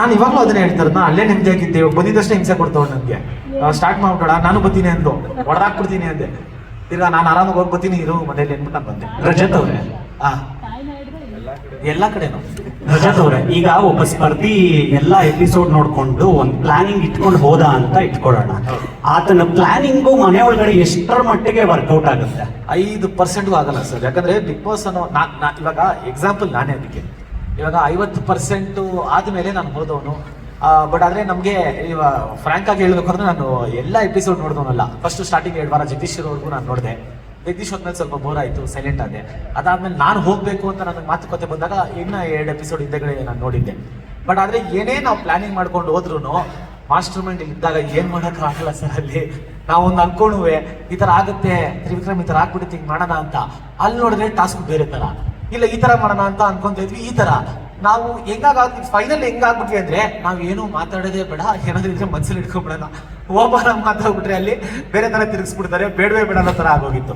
ನಾನು ಇವಾಗಲೂ ಅದನ್ನ ಹೇಳ್ತಾರೆ ನಾ ಅಲ್ಲೇ ನೆಮ್ಮದಿ ಆಗಿದ್ದೆ ಬಂದಿದ್ದಷ್ಟೇ ಹಿಂಸೆ ಕೊಡ್ತಾವ ನನಗೆ ಸ್ಟಾರ್ಟ್ ಮಾಡ್ಬೇಡ, ನಾನು ಬರ್ತೀನಿ ಅಂದ್ರು ಹೊಡೆದಾಕ್ಬಿಡ್ತೀನಿ ಅಂದೆ. ತಿರ್ಗಾ ನಾನು ಆರಾಮಾಗಿ ಹೋಗಿ ಬರ್ತೀನಿ, ಇರು, ಮನೇಲಿ ಅಂದ್ಬಿಟ್ಟು ನಾನು ಬಂದೆ. ರಜತ್ ಅವರೇ. ಆ. ಎಲ್ಲ ಕಡೆನೂ. ರಜತ್ ಅವರೇ, ಈಗ ಒಬ್ಬ ಸ್ಪರ್ಧಿ ಎಲ್ಲಾ ಎಪಿಸೋಡ್ ನೋಡ್ಕೊಂಡು ಒಂದ್ ಪ್ಲಾನಿಂಗ್ ಇಟ್ಕೊಂಡು ಹೋದ ಅಂತ ಇಟ್ಕೊಳ್ಳೋಣ. ಆತನ ಪ್ಲಾನಿಂಗು ಮನೆ ಒಳಗಡೆ ಎಷ್ಟರ ಮಟ್ಟಿಗೆ ವರ್ಕೌಟ್ ಆಗುತ್ತೆ? ಐದು ಪರ್ಸೆಂಟ್ಗೂ ಆಗಲ್ಲ ಸರ್. ಯಾಕಂದ್ರೆ ಬಿಗ್ ಬಾಸ್ ಅನ್ನೋ, ನಾ- ಇವಾಗ ಎಕ್ಸಾಂಪಲ್ ನಾನೇ ಅದಕ್ಕೆ. ಇವಾಗ ಐವತ್ತು ಪರ್ಸೆಂಟು ಆದಮೇಲೆ ನಾನು ಹೋದವನು ಬಟ್ ಆದ್ರೆ ನಮಗೆ ಇವಾಗ ಫ್ರಾಂಕ್ ಆಗಿ ಹೇಳಬೇಕು ಅಂದ್ರೆ ನಾನು ಎಲ್ಲ ಎಪಿಸೋಡ್ ನೋಡಿದವನಲ್ಲ. ಫಸ್ಟ್ ಸ್ಟಾರ್ಟಿಂಗ್ ಎರಡು ವಾರ ಜಗದೀಶ್ ನಾನು ನೋಡಿದೆ. ಜಗದೀಶ್ ಹೋದ್ಮೇಲೆ ಸ್ವಲ್ಪ ಬೋರ್ ಆಯಿತು ಸೈಲೆಂಟ್ ಆದೆ. ಅದಾದ್ಮೇಲೆ ನಾನು ಹೋಗಬೇಕು ಅಂತ ನನಗೆ ಮಾತುಕತೆ ಬಂದಾಗ ಇನ್ನ ಎರಡು ಎಪಿಸೋಡ್ ಹಿಂದೆಗಡೆ ನಾನು ನೋಡಿದ್ದೆ. ಬಟ್ ಆದ್ರೆ ಏನೇ ನಾವು ಪ್ಲಾನಿಂಗ್ ಮಾಡ್ಕೊಂಡು ಹೋದ್ರೂ ಮಾಸ್ಟರ್ ಮೈಂಡ್ ಇದ್ದಾಗ ಏನ್ ಮಾಡಕ್ ಆಗಲ್ಲ ಸರ್ ಅಲ್ಲಿ. ನಾವೊಂದು ಅನ್ಕೊಂಡುವೆ ಈ ತರ ಆಗುತ್ತೆ, ತ್ರಿವಿಕ್ರಮ್ ಈ ತರ ಆಗ್ಬಿಡುತ್ತೆ, ಹಿಂಗೆ ಮಾಡೋಣ ಅಂತ. ಅಲ್ಲಿ ನೋಡಿದ್ರೆ ಟಾಸ್ಕ್ ಬೇರೆ ತರ. ಇಲ್ಲ, ಈ ತರ ಮಾಡೋಣ ಅಂತ ಅನ್ಕೊಂತ ಇದ್ವಿ. ಈ ತರ. ನಾವು ಹೆಂಗಾಗ ಫೈನಲ್ ಹೆಂಗಾಗ್ಬಿಟ್ವಿ ಅಂದ್ರೆ ನಾವು ಏನು ಮಾತಾಡೋದೇ ಬೇಡ. ಏನಾದ್ರೂ ಇದ್ರೆ ಮನ್ಸಲ್ಲಿ ಇಟ್ಕೊಂಡ್ಬಿಡೋಣ ಹೋಗ್ಬಾರ ಮಾತಾಡ್ಬಿಟ್ರೆ ಅಲ್ಲಿ ಬೇರೆ ತರ ತಿರುಗಿಸ್ಬಿಡ್ತಾರೆ. ಬೇಡವೇ ಬೇಡ ಅನ್ನೋ ತರ ಆಗೋಗಿತ್ತು.